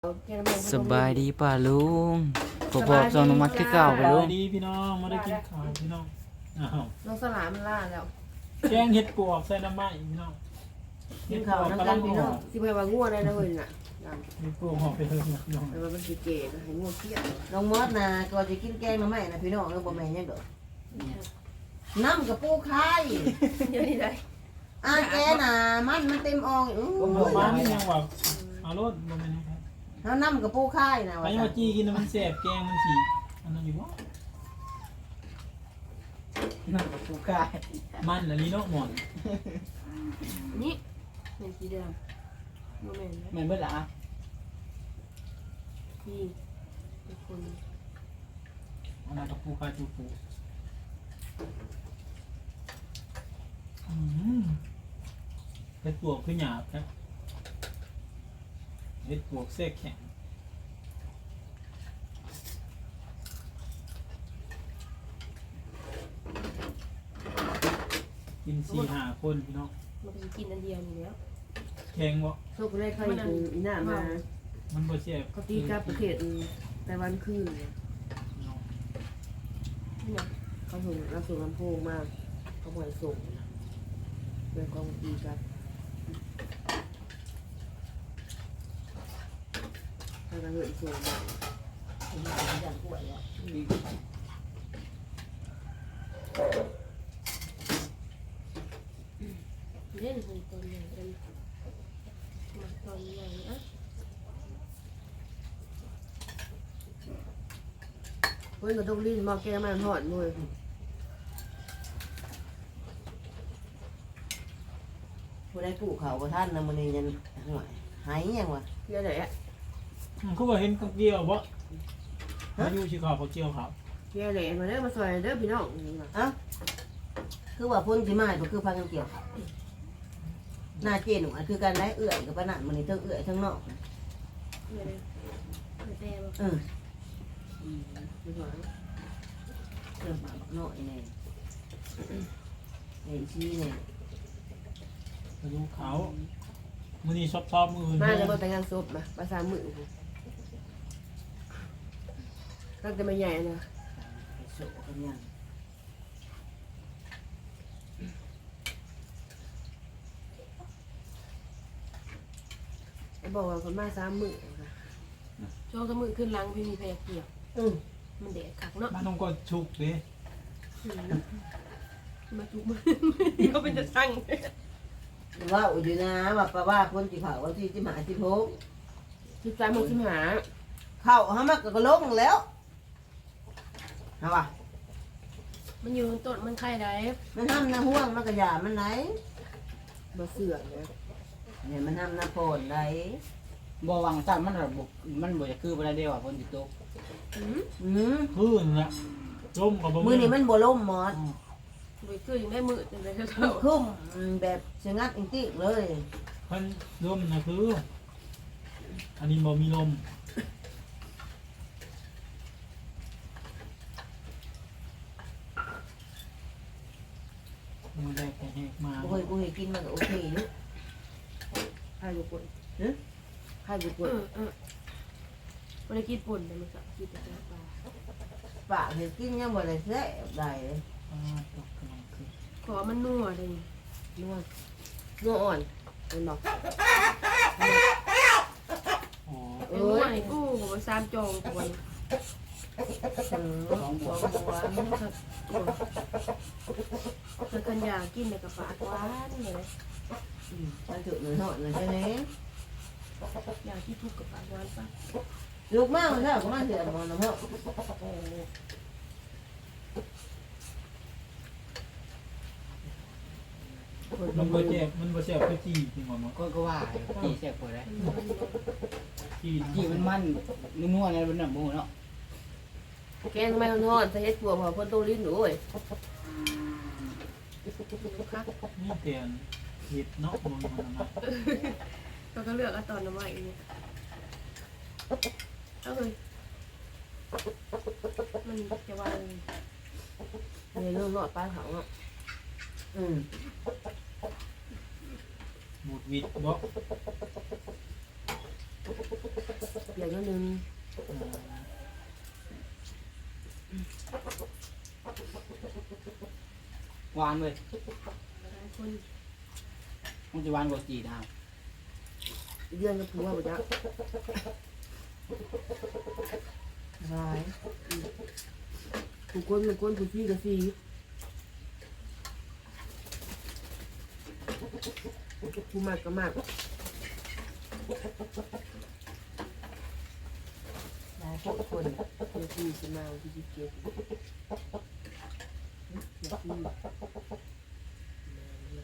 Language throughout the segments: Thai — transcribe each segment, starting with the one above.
แค่น้ำมันสบายดีป่าลุงพอบอกจองนมัดคือเก่าไปสลุวังสดีพี่น้องมาได้กินข้าวพี่น้องอ้าวน้องสลามมันล่าแล้วแกงเห็ดปวกใส่น้ำมันพี่น้องกินข้าวน้ำกันพี่น้องสิไปว่าง่วได้นะเว้ยน่ะดังเห็ดปวกหอมไปเลยพี่น้องแต่ว่ามันสิเก๋ก็ให้ง่วเพี้ยน้องมอสนะก็จะกินแกงมาแม่นะพี่น้องแล้วบ่แม่นยังดอกน้ำกับปูไข่เดี๋ยวนี้ได้อาแกน่ะมันมันเต็มอ่องอู้ผมบอกมาไม่ยังว่าเอารถบ่แม่นครับ เฮาน้ำกับปูไข่นะไปว่ายังว่าจี้กินแล้วมันแสบแกงมันสีอันนั้นอยู่บ่น้ำกับปูไข่มันละลีเนาะหมอนนี่เป็นสีแดงโมเมนต์แม่นเบิดละพี่เป็นคนอันนั้นกับปูคาจูปูอืมเห็ดปวกคือหยาบครับ เห็ดปวกเส้แข็งกินสี่ห้าคนพี่น้องมันก็จะกินอันเดียวอยู่แล้วแข็งบ่โชคได้ค่อยดูอีหน้ามามันบ่แซ่บเขาตีกับประเทศไต้หวันคืนเนี่ยนี่นะเขาส่งรับส่งลำโพงมาเขาบ่อยส่งเรื่องกองตีกับ ถ้าเราเหินส่งมาอย่างป่วยอะเล่นคนตอนใหญ่กันมาตอนใหญ่อะเฮ้ยก็ต้องลิ้นมาแก้มันหอดเลยผู้ใดปลูกเขาบ่ท่านนะมื้อนี้ยันหวยหายยังวะเยอะอืมเขา บอกเห็นกับเกี่ยวบ่อายุสิเขาเขาเกี่ยวครับเพี้ยไหนมาเด้อมาซอยเด้อพี่น้องนี่ว่ะเอ้าคือว่าพ้นสิมาก็คือพากันเกี่ยวข้าวหน้าเจนอันคือการได้เอื้อยกับปานนั้นมื้อนี้ทั้งเอื้อยทั้งนอกนะเพี้ยเลยเพี้ยแต่บ่เออพี่น้องเริ่มมาบักน้อยแน่ไอ้ชี้แน่อายุเขามื้อนี้ชอบๆมื้ออื่นมาแล้วมาแต่งงานศพมาภาษามือ ตั้งแต่ไม่ใหญ่นะไปโสกันยังไอ้บอกว่าคนมาสามมือค่ะช่วงสามมือขึ้นหลังพี่มีแพรเกี่ยวอือมันแดดขักเนาะบ้านน้องก็ชุกเด้มาจุกมือเดี๋ยวเป็นจะสั่งว่าอยู่นะว่าปะว่าคนที่เขาวันที่ที่หาที่พกสิบสามโมงสิบหาเข้าหามักก็ลงแล้ว ฮะวะมันอยู่ต้นมันไข่ได้มันห้ามนะห่วงมันก็อย่ามันไหนมาเสือกนะเนี่ยมันห้ามนะโพนไหนบ่หวังซ้ำมันระบบมันบ่จะคือบ่ได้เดียวอะฝนสิตกอืมอืมพื้นน่ะจมกับบ่มือนี่มันบ่ล่มหมดไปคือยังได้มือจังเลยมันเท่าคุ้มอืมแบบชะงักอิงติกเลยเพิ่นลมน่ะคือ อันนี้บ่มีลมมันได้แค่แหกมา โอ้ยกูเห็นกินมันก็โอเคอยู่ ไข่บุกคน ฮะ ไข่บุกคนวันนี้กินปุ่นแต่มันสับกินแต่ปลาปากเห็นกินยังบ่ได้แซ่บได้เลยอ่าตกกำลังขึ้นขอมันนัวเลยนัวนัวอ่อนเป็นบอกอ๋อเอ้ยกู้หัวซามจองตัวอืมของบัวบัวครับถ้าคันอยากกินเนี่ยกับฝากหวานเลยอืมมันถึงหนึ่งหอดเลยใช่ไหม อยากที่ทุกกับฝากหวานปะลูกมากมันเท่าก็มาเสียมอนนะพ่อมันบ่เจ็บมันบ่แซ่บคือจี้จริงบ่เนาะก็ก็ว่าจี้แซ่บกว่าได้จี้จี้มันมันนัวๆในบนน่ะบ่เนาะแกงทำไมทอดใส่เห็ดปัวพอคนโตลิ้นหนูเอ้ยครับนี่เตียนเห็ดเนาะบ่มีมันนะ เราก็เลือกเอาตอนน้ำใหม่เนี่ยเอาเลยมันจะวางในเรื่องหลอดปลาเขาเนาะอืมบูดวิดบ่โเปลี่ยนนิดนึงหวานเลยหลายคนมันจะหวานกว่าจีดาว เดือนก็ถือว่าบ่จักร้ายทุกคนทุกคนทุกที่ก็สีผู้มากก็มากร้ายพวกคนเดี๋ยวที่จะมาวันที่สิบเจ็ดเดี๋ยวที่มันไทย อย่างนี้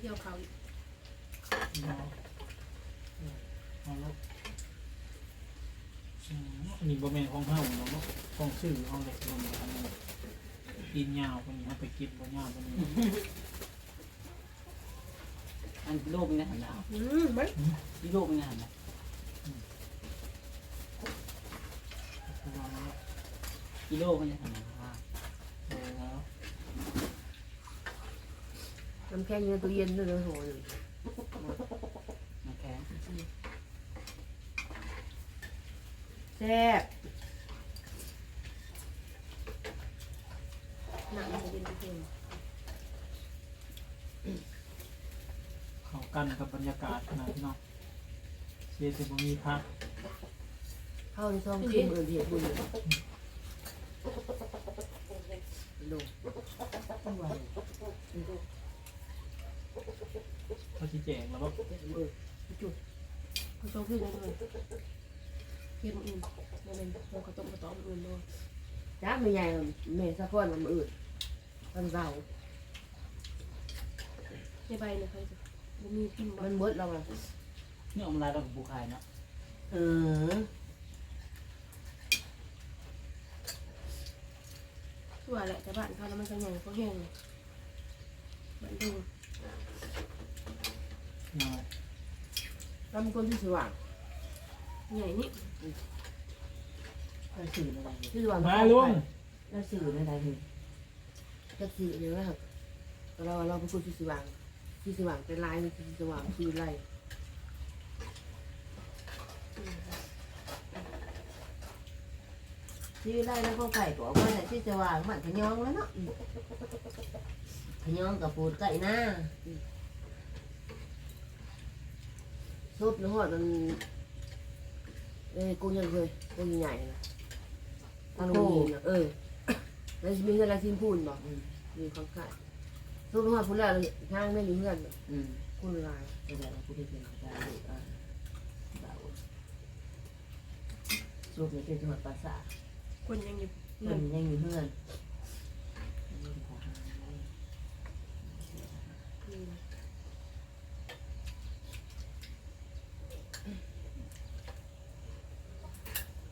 เที่ยวเขาอีกเอาลูกอืมอันนี้บ่แม่นของเฮาเนาะเนาะของซื้อเฮาเลยบ่แม่นของเฮากินยาวคนนี้เอาไปกินบ่ยาวคนนี้ อันลูกมันจะหันดาวอืมไม่นี่ลูกมันจะหันดาวกิโลมันจะหันดาวโอ้แล้วน้ำแข็งอยู่ในตู้เย็นด้วยนะโหนึ่งมันแข็งแซ่บ หนังมันจะเป็นเค็ม เข้า กันกับบรรยากาศนาดนี้เนาะเสียสิบมีพักเข้าในซองขึ้นมือเดียบุญเลงต้องไหวเขาสิแจกแล้วบ่เต็มมือจุดเขาโตขึ้นเลยเค็มอื่นมันเป็นโมกระต้มกระต้อมอื่นด้วยจ้าไม่ใหญ่แม่สะพอนมันอื่นมันเบาในใบเนี่ยเขาจะ มันมีพิมพ์มันมดเราอะนี่อมลายเราบุคายเนาะเออทั่วแหละแต่บ้านเขาแล้วมันก็ใหญ่เขาแห้งบ้านดูเนาะทำคนที่สว่างใหญ่นี่เราสื่ออะไรที่สว่างมาลุงเราสื่ออะไรเลยจะสีเนี่ยนะครับเราเราเป็นคนที่สว่าง ที่สว่างเป็นลายที่สว่างคือไรที่ได้แล้วก็ไก่ตัวว่าแต่ที่จะวางมันขยองแล้วเนาะขยองกับปูดไก่หน้าซุปเนื้อหอดมันเอ้ยกุ้งยังเคยกุ้งใหญ่นะทางโรงเรียนนะเออแล้วมีเงินอะไรทิ้งพูนบอกมีความขา ยซุปเนื้อหอดพูนแล้วทางไม่มีเพื่อนอืมคุณลายแต่เราพูดได้เป็นการอ่าเบาสูบในเป็นจังหวัดปราสาทคนยังอยู่เพื่อนยังอยู่เพื่อน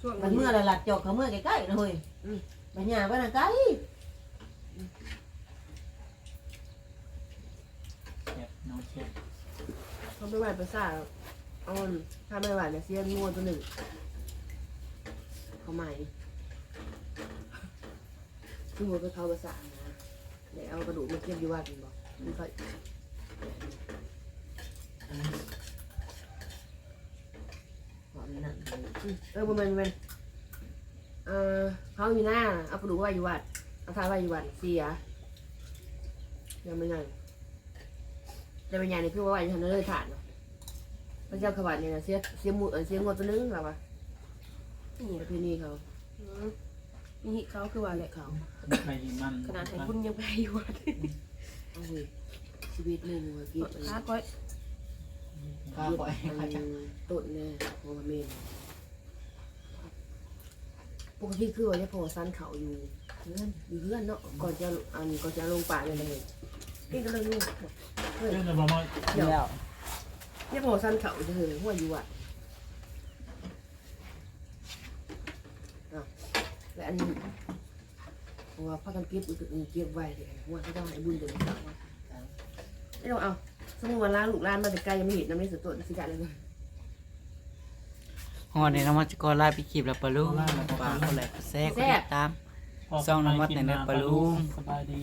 ช่วงมันเมื่อละหลัดจอกเขาเมื่อใกล้ๆนะเฮ้ยปัญญาบ้านใกล้ แซ่บ น้องแซ่บเขาไม่ไหวภาษาเอาถ้าไม่ไหวเนี่ยเสียงัวตัวหนึ่งเขาใหม่ที่หัวก็เขาภาษานะเดี๋ยวเอากระดูกมาเก็บอยู่วัดบอกมันก็หอมนั่นเออประมาณประมาณเออเขาอยู่หน้าเอากระดูกไว้อยู่วัดเอาท้ายไว้อยู่วัดเสียยังไม่ไง จะเป็นยังไงคือว่าไว้ทันเลยถาดเนาะพระเจ้าขวัญเนี่ยนะเสียเสียหมูเออเสียงวตัวนึงหรอวะนี่ประเพณีเขานี่เขาคือว่าแหละเขา ใครมันขนาดให้คุณยังไปอยู่วัดเอาเว้ยชีวิตหนึ่งว่ากินอันค้าก้อยข้าปล่อยอันข้าจะต้นเนี่ยโมเมนปกติคือว่าจะพอสั้นเขาอยู่เพื่อนอยู่เพื่อนเนาะก่อนจะอันก่อนจะลงป่าเลยเลย นี่ก็เลยลูกเรื่องจะบอกว่าเดี๋ยวแล้วเนี่ยพอสั้นเขาจะเห็นหัวอยู่อะและอันนี้เพราะว่าพักกันเก็บเก็บไว้เลยหัวเขาจะให้บุญเดือนสามไม่ต้องเอาสมมติว่าร้านลูกร้านมาแต่ไกลยังไม่เห็นน้ำไม่สุดตัวสิกันเลย ฮอดนี่น้องมันจะก็ไล่ไปคลิปแล้วปะลุงฝากกดไลค์กดแชร์กดติดตาม ซ่องน้ำวัดเนี่ยเด้อปะลุง สบายดี